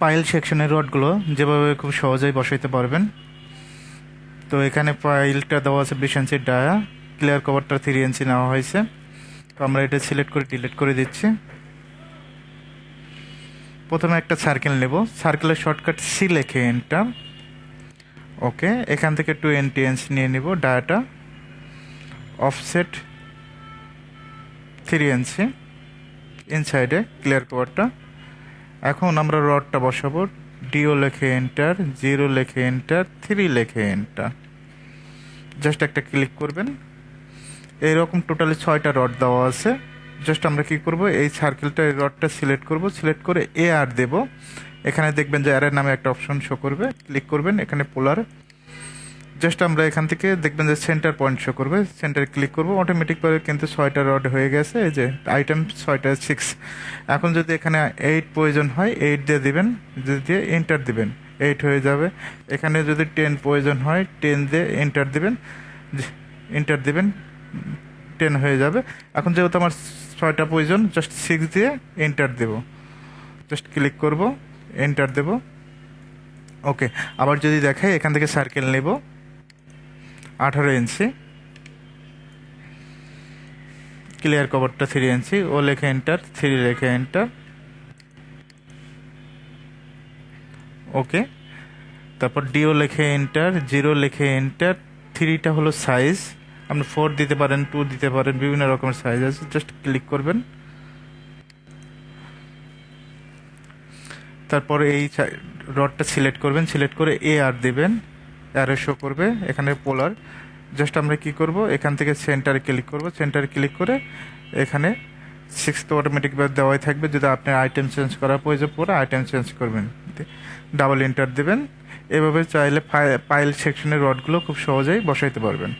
Pile সেকশনের রডগুলো যেভাবে খুব সহজেই বসাইতে পারবেন। তো এখানে পাইলটা দেওয়া আছে বিশ ইঞ্চির ডায়া ক্লিয়ার কভারটা থ্রি ইঞ্চি নেওয়া হয়েছে। তো আমরা এটা সিলেক্ট করে ডিলিট করে দিচ্ছি। প্রথমে একটা সার্কেল নেব। সার্কেলের শর্টকাট সি লেখে এনটা ওকে, এখান থেকে টোয়েন্টি ইঞ্চ নিয়ে নিব ডায়াটা। অফসেট থ্রি ইঞ্চি ইনসাইডে ক্লিয়ার কভারটা এখন আমরা রডটা বসাবো। ডিও লেখে এন্টার জিরো লেখে এন্টার থ্রি লেখে এন্টার জাস্ট একটা ক্লিক করবেন। এইরকম টোটালি ছয়টা রড দেওয়া আছে। জাস্ট আমরা কি করব? এই সার্কেলটা এই রডটা সিলেক্ট করব। সিলেক্ট করে এ আর দেব। এখানে দেখবেন যে অ্যারের নামে একটা অপশন শো করবে। ক্লিক করবেন, এখানে পোলার জাস্ট আমরা এখান থেকে দেখবেন যে সেন্টার পয়েন্ট শো করবে। সেন্টারে ক্লিক করব অটোমেটিকভাবে কিন্তু ছয়টা রড হয়ে গেছে। এই যে আইটেম ছয়টা সিক্স এখন যদি এখানে এইট প্রয়োজন হয় এইট দিয়ে দিবেন। দিয়ে এন্টার দিবেন এইট হয়ে যাবে। এখানে যদি টেন প্রয়োজন হয় টেন দিয়ে এন্টার দিবেন। এন্টার দিবেন টেন হয়ে যাবে। এখন যেহেতু আমার ছয়টা প্রয়োজন জাস্ট সিক্স দিয়ে এন্টার দেব। জাস্ট ক্লিক করব এন্টার দেব। ওকে আবার যদি দেখাই, এখান থেকে সার্কেল নেব। আঠারো ইঞ্চি। ক্লিয়ার কভারটা থ্রি ইঞ্চি। ও লেখে এন্টার থ্রি লেখে এন্টার ওকে তারপর ডিও লেখে এন্টার জিরো লেখে এন্টার থ্রিটা হলো সাইজ আপনি ফোর দিতে পারেন টু দিতে পারেন, বিভিন্ন রকমের সাইজ আছে। জাস্ট ক্লিক করবেন। তারপরে এই রডটা সিলেক্ট করবেন। সিলেক্ট করে এ আর দিবেন। অ্যারো শো করবে, এখানে পোলার জাস্ট আমরা কি করব? এখান থেকে সেন্টারে ক্লিক করব। সেন্টারে ক্লিক করে এখানে সিক্স তো অটোমেটিকভাবে দেওয়াই থাকবে। যদি আপনার আইটেম চেঞ্জ করার প্রয়োজন পড়ে আইটেম চেঞ্জ করবেন। ডাবল এন্টার দেবেন। এভাবে চাইলে পাইল সেকশনের রডগুলো খুব সহজেই বসাইতে পারবেন।